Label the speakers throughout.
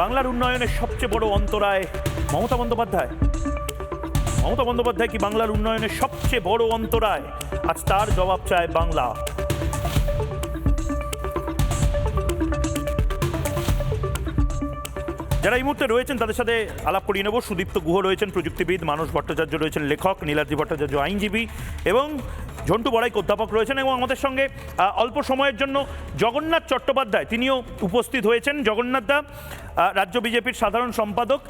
Speaker 1: বাংলার উন্নয়নের সবচেয়ে বড় অন্তরায় মমতা বন্দ্যোপাধ্যায়। মমতা বন্দ্যোপাধ্যায় কি বাংলার উন্নয়নের সবচেয়ে বড় অন্তরায়? আজ তার জবাব চায় বাংলা। যারা এই মুহূর্তে রয়েছেন, তাদের সাথে আলাপ করিয়ে নেব। সুদীপ্ত গুহ রয়েছেন, প্রযুক্তিবিদ, মানস ভট্টাচার্য রয়েছেন, লেখক, নীলাদ্রি ভট্টাচার্য আইনজীবী এবং ঝন্টু বড়াইক অধ্যাপক রয়েছেন এবং আমাদের সঙ্গে অল্প সময়ের জন্য জগন্নাথ চট্টোপাধ্যায়। তিনিও উপস্থিত হয়েছেন। জগন্নাথ দা রাজ্য বিজেপির সাধারণ সম্পাদক।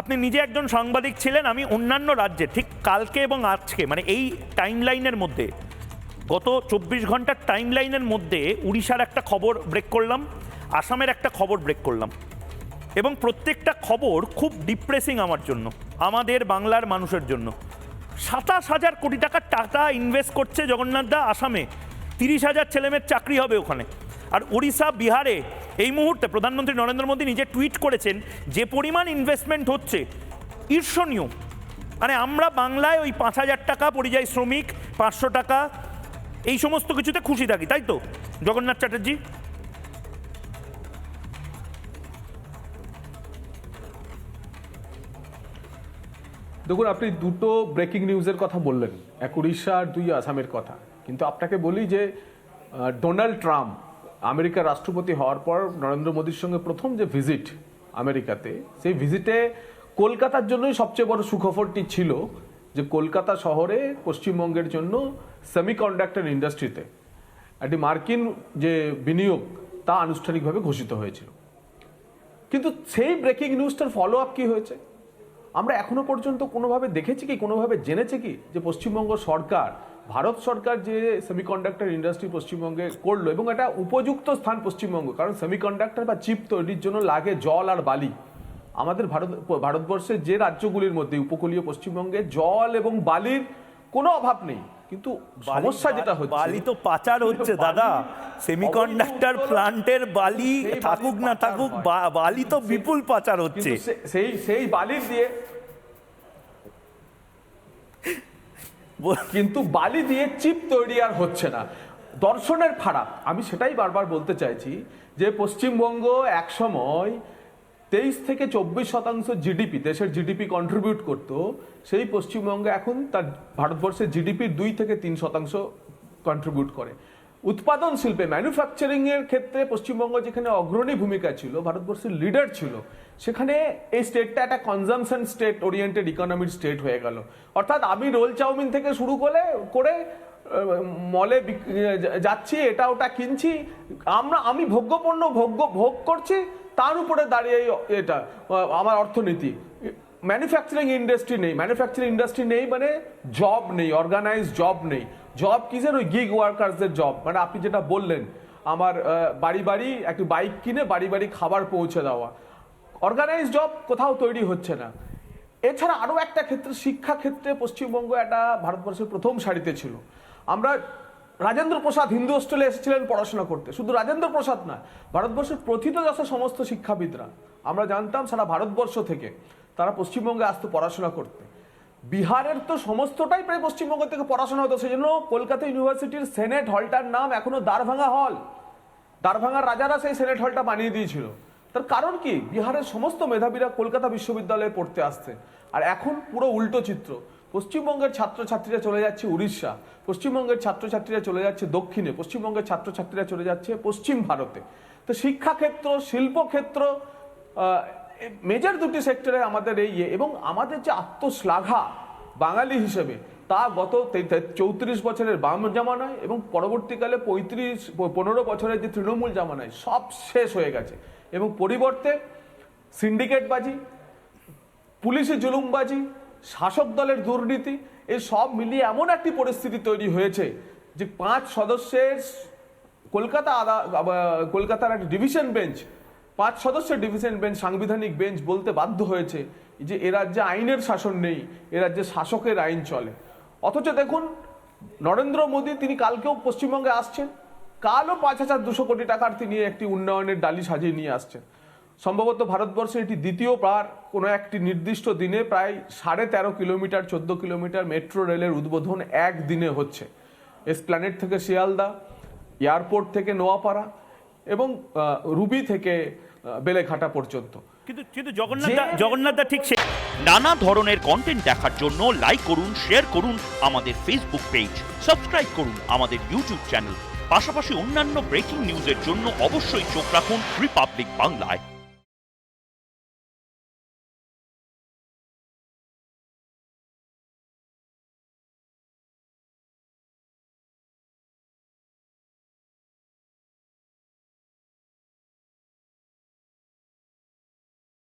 Speaker 1: আপনি নিজে একজন সাংবাদিক ছিলেন, আমি অন্যান্য রাজ্যে, ঠিক কালকে এবং আজকে মানে এই টাইম লাইনের মধ্যে, গত চব্বিশ ঘণ্টার টাইম লাইনের মধ্যে উড়িষ্যার একটা খবর ব্রেক করলাম, আসামের একটা খবর ব্রেক করলাম। এবং প্রত্যেকটা খবর খুব ডিপ্রেসিং আমার জন্য, আমাদের বাংলার মানুষের জন্য। সাতাশ হাজার কোটি টাকার টাকা ইনভেস্ট করছে জগন্নাথ দা আসামে, তিরিশ হাজার ছেলেমেয়ের চাকরি হবে ওখানে। আর উড়িষ্যা বিহারে, এই মুহূর্তে প্রধানমন্ত্রী নরেন্দ্র মোদী নিজে টুইট করেছেন, যে পরিমাণ ইনভেস্টমেন্ট হচ্ছে, ঈর্ষণীয়। মানে আমরা বাংলায় ওই পাঁচ হাজার টাকা পরিযায়ী শ্রমিক, পাঁচশো টাকা, এই সমস্ত কিছুতে খুশি থাকি, তাই তো? জগন্নাথ চ্যাটার্জি?
Speaker 2: দেখুন, আপনি দুটো ব্রেকিং নিউজের কথা বললেন, এক উড়িষ্যা আর দুই আসামের কথা। কিন্তু আপনাকে বলি যে ডোনাল্ড ট্রাম্প আমেরিকার রাষ্ট্রপতি হওয়ার পর নরেন্দ্র মোদীর সঙ্গে প্রথম যে ভিজিট আমেরিকাতে, সেই ভিজিটে কলকাতার জন্যই সবচেয়ে বড় সুখবরটি ছিল যে, কলকাতা শহরে পশ্চিমবঙ্গের জন্য সেমিকন্ডাক্টর ইন্ডাস্ট্রিতে একটি মার্কিন যে বিনিয়োগ, তা আনুষ্ঠানিকভাবে ঘোষিত হয়েছিল। কিন্তু সেই ব্রেকিং নিউজটার ফলো আপ কি হয়েছে? আমরা এখনও পর্যন্ত কোনোভাবে দেখেছি কি, কোনোভাবে জেনেছি কি যে পশ্চিমবঙ্গ সরকার, ভারত সরকার যে সেমিকন্ডাক্টর ইন্ডাস্ট্রি পশ্চিমবঙ্গে করল এবং এটা উপযুক্ত স্থান পশ্চিমবঙ্গ, কারণ সেমিকন্ডাক্টর বা চিপ তৈরির জন্য লাগে জল আর বালি। আমাদের ভারত, ভারতবর্ষের যে রাজ্যগুলির মধ্যে, উপকূলীয় পশ্চিমবঙ্গে জল এবং বালির কোনো অভাব নেই কিন্তু সমস্যা যেটা হচ্ছে
Speaker 1: বালি তো পাচার হচ্ছে দাদা। সেমিকন্ডাক্টর প্লান্টের বালি থাকুক না থাকুক বালি তো বিপুল পাচার হচ্ছে।
Speaker 2: সেই সেই বালির দিয়ে কিন্তু বালি দিয়ে চিপ তৈরি আর হচ্ছে না। দর্শনের ফারাক। আমি সেটাই বারবার বলতে চাইছি যে পশ্চিমবঙ্গ একসময় তেইশ থেকে চব্বিশ শতাংশ জিডিপি দেশের জিডিপি কন্ট্রিবিউট করত, সেই পশ্চিমবঙ্গে এখন তার ভারতবর্ষের জিডিপির দুই থেকে তিন শতাংশ কন্ট্রিবিউট করে। উৎপাদন শিল্পে ম্যানুফ্যাকচারিং এর ক্ষেত্রে পশ্চিমবঙ্গ যেখানে অগ্রণী ভূমিকা ছিল, ভারতবর্ষের লিডার ছিল, সেখানে এই স্টেটটা একটা কনজামশন স্টেট ওরিয়েন্টেড ইকোনমির স্টেট হয়ে গেল। অর্থাৎ আমি রোল চাউমিন থেকে শুরু করে করে মলে যাচ্ছি, এটা ওটা কিনছি। আমরা, আমি ভোগ্যপণ্য ভোগ্য, ভোগ করছি, তার উপরে দাঁড়িয়ে এটা আমার অর্থনীতি। ম্যানুফ্যাকচারিং ইন্ডাস্ট্রি নেই ম্যানুফ্যাকচারিং ইন্ডাস্ট্রি নেই মানে জব নেই অর্গানাইজ জব নেই। জব কিসের? ওই গিগ ওয়ার্কার্সদের জব মানে আপনি যেটা বললেন, আমার বাড়ি বাড়ি, একটি বাইক কিনে বাড়ি বাড়ি খাবার পৌঁছে দেওয়া। অর্গানাইজ জব কোথাও তৈরি হচ্ছে না। এছাড়া আরও একটা ক্ষেত্রে শিক্ষা ক্ষেত্রে পশ্চিমবঙ্গ একটা ভারতবর্ষের প্রথম সারিতে ছিল। আমরা রাজেন্দ্র প্রসাদ হিন্দু হোস্টেলে এসেছিলেন পড়াশোনা করতে। শুধু রাজেন্দ্র প্রসাদ না, ভারতবর্ষের প্রথিত প্রথিতযশা সমস্ত শিক্ষাবিদরা। আমরা জানতাম সারা ভারতবর্ষ থেকে তারা পশ্চিমবঙ্গে আসতো পড়াশোনা করতে। বিহারের তো সমস্তটাই প্রায় পশ্চিমবঙ্গ থেকে পড়াশোনা হতো, সেই জন্য কলকাতা ইউনিভার্সিটির সেনেট হলটার নাম এখনও দ্বারভাঙা হল। দ্বারভাঙার রাজারা সেই সেনেট হলটা বানিয়ে দিয়েছিল। তার কারণ কি? বিহারের সমস্ত মেধাবীরা কলকাতা বিশ্ববিদ্যালয়ে পড়তে আসছে। আর এখন পুরো উল্টো চিত্র। পশ্চিমবঙ্গের ছাত্রছাত্রীরা চলে যাচ্ছে উড়িষ্যা, পশ্চিমবঙ্গের ছাত্রছাত্রীরা চলে যাচ্ছে দক্ষিণে, পশ্চিমবঙ্গের ছাত্রছাত্রীরা চলে যাচ্ছে পশ্চিম ভারতে। তো শিক্ষাক্ষেত্র, শিল্পক্ষেত্র মেজর দুটি সেক্টরে আমাদের এই ইয়ে এবং আমাদের যে আত্মশ্লাঘা বাঙালি হিসেবে, তা গত চৌত্রিশ বছরের বাম জামানায় এবং পরবর্তীকালে পঁয়ত্রিশ, পনেরো বছরের যে তৃণমূল জামানায় সব শেষ হয়ে গেছে। এবং পরিবর্তে সিন্ডিকেটবাজি পুলিশি জুলুমবাজি শাসক দলের দুর্নীতি এই সব মিলিয়ে এমন একটি পরিস্থিতি তৈরি হয়েছে যে পাঁচ সদস্যের কলকাতা আদা কলকাতার একটা ডিভিশন বেঞ্চ, পাঁচ সদস্যের ডিভিশন বেঞ্চ, সাংবিধানিক বেঞ্চ বলতে বাধ্য হয়েছে যে এ রাজ্যে আইনের শাসন নেই, এ রাজ্যে শাসকের আইন চলে। অথচ দেখুন, নরেন্দ্র মোদী তিনি কালকেও পশ্চিমবঙ্গে আসছেন, কালও পাঁচ হাজার দুশো কোটি টাকার তিনি একটি উন্নয়নের ডালি সাজিয়ে নিয়ে আসছেন। সম্ভবত ভারতবর্ষে এটি দ্বিতীয় পার কোনো একটি নির্দিষ্ট দিনে প্রায় সাড়ে তেরো কিলোমিটার চোদ্দ কিলোমিটার মেট্রো রেলের উদ্বোধন একদিনে হচ্ছে। এসপ্ল্যানেট থেকে শিয়ালদা এয়ারপোর্ট থেকে নোয়াপাড়া এবং রুবি থেকে বেলেঘাটা পর্যন্ত।
Speaker 1: কিন্তু কিন্তু জগন্নাথ দা জগন্নাথ দা ঠিক সে
Speaker 3: নানা ধরনের কন্টেন্ট দেখার জন্য লাইক করুন শেয়ার করুন আমাদের ফেসবুক পেজ সাবস্ক্রাইব করুন আমাদের ইউটিউব চ্যানেল পাশাপাশি অন্যান্য ব্রেকিং নিউজের জন্য অবশ্যই চোখ রাখুন রিপাবলিক বাংলায়